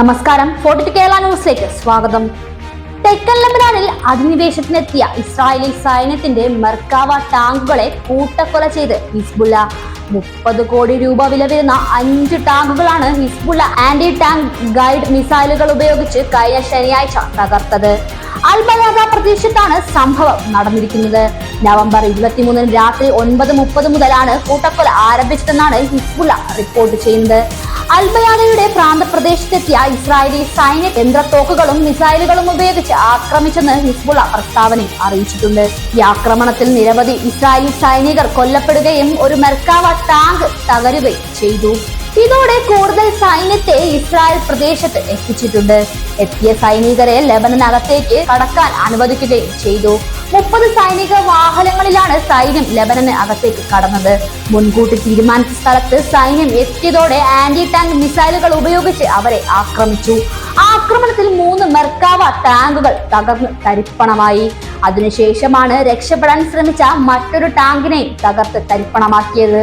നമസ്കാരം. കേരള ന്യൂസിലേക്ക് സ്വാഗതം. തെക്കൻ ലബനാനിൽ അധിനിവേശത്തിനെത്തിയ ഇസ്രായേലി സൈന്യത്തിന്റെ മെർക്കാവ ടാങ്കുകളെ കൂട്ടക്കൊല ചെയ്ത് ഹിസ്ബുല്ല. മുപ്പത് കോടി രൂപ വില വരുന്ന അഞ്ച് ടാങ്കുകളാണ് ഹിസ്ബുള്ള ആന്റി ടാങ്ക് ഗൈഡ് മിസൈലുകൾ ഉപയോഗിച്ച് കഴിഞ്ഞ ശനിയാഴ്ച തകർത്തത്. അൽബയാദ പ്രദേശത്താണ് സംഭവം നടന്നിരിക്കുന്നത്. നവംബർ ഇരുപത്തിമൂന്നിന് രാത്രി ഒൻപത് മുപ്പത് മുതലാണ് കൂട്ടക്കൊല ആരംഭിച്ചതെന്നാണ് ഹിസ്ബുള്ള റിപ്പോർട്ട് ചെയ്യുന്നത്. അൽബയാദയുടെ പ്രാന്തപ്രദേശത്തെത്തിയ ഇസ്രായേലി സൈന്യ യന്ത്രത്തോക്കുകളും മിസൈലുകളും ഉപയോഗിച്ച് ആക്രമിച്ചെന്ന് ഹിസ്ബുള്ള പ്രസ്താവനയിൽ അറിയിച്ചിട്ടുണ്ട്. ഈ ആക്രമണത്തിൽ നിരവധി ഇസ്രായേലി സൈനികർ കൊല്ലപ്പെടുകയും ഒരു മെർക്കാവ ടാങ്ക് തകരുകയും ചെയ്തു. ഇതോടെ കൂടുതൽ സൈന്യത്തെ ഇസ്രായേൽ പ്രദേശത്ത് എത്തിച്ചിട്ടുണ്ട്. എത്തിയ സൈനികരെ ലബനനകത്തേക്ക് കടക്കാൻ അനുവദിക്കുകയും ചെയ്തു. മുപ്പത് സൈനിക വാഹനങ്ങളിലാണ് സൈന്യം ലബനന് അകത്തേക്ക് കടന്നത്. മുൻകൂട്ടി തീരുമാനിച്ച സ്ഥലത്ത് സൈന്യം എത്തിയതോടെ ആന്റി ടാങ്ക് മിസൈലുകൾ ഉപയോഗിച്ച് അവരെ ആക്രമിച്ചു. ആക്രമണത്തിൽ മൂന്ന് മെർക്കാവ ടാങ്കുകൾ തകർന്ന് തരിപ്പണമായി. അതിനുശേഷമാണ് രക്ഷപ്പെടാൻ ശ്രമിച്ച മറ്റൊരു ടാങ്കിനെയും തകർത്ത് തരിപ്പണമാക്കിയത്.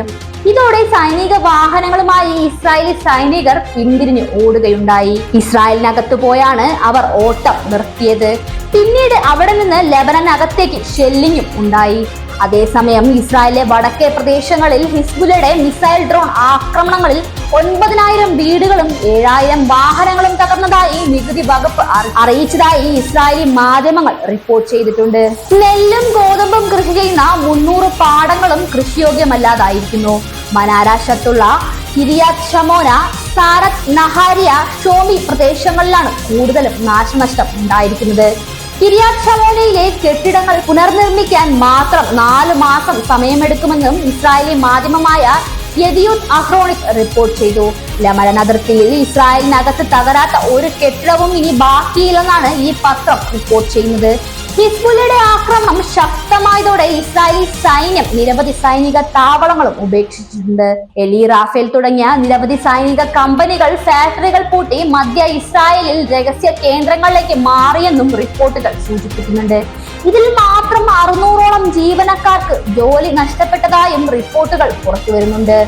ഇതോടെ സൈനിക വാഹനങ്ങളുമായി ഇസ്രായേലി സൈനികർ പിന്തിരിഞ്ഞ് ഓടുകയുണ്ടായി. ഇസ്രായേലിനകത്ത് പോയാണ് അവർ ഓട്ടം നിർത്തിയത്. പിന്നീട് അവിടെ നിന്ന് ലബനനകത്തേക്ക് ഷെല്ലിങ്ങും ഉണ്ടായി. അതേസമയം ഇസ്രായേലിലെ വടക്കേ പ്രദേശങ്ങളിൽ ഹിസ്ബുലയുടെ മിസൈൽ ഡ്രോൺ ആക്രമണങ്ങളിൽ ഒൻപതിനായിരം വീടുകളും ഏഴായിരം വാഹനങ്ങളും തകർന്നതായി നികുതി വകുപ്പ് അറിയിച്ചതായി ഇസ്രായേലി മാധ്യമങ്ങൾ റിപ്പോർട്ട് ചെയ്തിട്ടുണ്ട്. നെല്ലും ഗോതമ്പും കൃഷി ചെയ്യുന്ന മുന്നൂറ് പാടങ്ങളും കൃഷിയോഗ്യമല്ലാതായിരിക്കുന്നു. മനാരാശത്തുള്ള കിരിയാത് ഷമോന സാരത് നഹാരിയ ഷോമി പ്രദേശങ്ങളിലാണ് കൂടുതലും നാശനഷ്ടം ഉണ്ടായിരിക്കുന്നത്. കിരിയാത് ഷമോനയിലെ കെട്ടിടങ്ങൾ പുനർനിർമ്മിക്കാൻ മാത്രം നാല് മാസം സമയമെടുക്കുമെന്നും ഇസ്രായേലി മാധ്യമമായ യദിയൂത്ത് അഹ്റോണിക് റിപ്പോർട്ട് ചെയ്തു. ലമലൻ അതിർത്തിയിൽ ഇസ്രായേലിനകത്ത് തകരാത്ത ഒരു കെട്ടിടവും ഇനി ബാക്കിയില്ലെന്നാണ് ഈ പത്രം റിപ്പോർട്ട് ചെയ്യുന്നത്. ഹിസ്ബുല്ലയുടെ ആക്രമണം ശക്തമായതോടെ ഇസ്രായേലി സൈന്യം നിരവധി സൈനിക താവളങ്ങളും ഉപേക്ഷിച്ചിട്ടുണ്ട്. എലി റാഫേൽ തുടങ്ങിയ നിരവധി സൈനിക കമ്പനികൾ ഫാക്ടറികൾ പൂട്ടി മധ്യ ഇസ്രായേലിൽ രഹസ്യ കേന്ദ്രങ്ങളിലേക്ക് മാറിയെന്നും റിപ്പോർട്ടുകൾ സൂചിപ്പിക്കുന്നുണ്ട്. ഇതിൽ മാത്രം അറുന്നൂറോളം ജീവനക്കാർക്ക് ജോലി നഷ്ടപ്പെട്ടതായും റിപ്പോർട്ടുകൾ പുറത്തുവരുന്നുണ്ട്.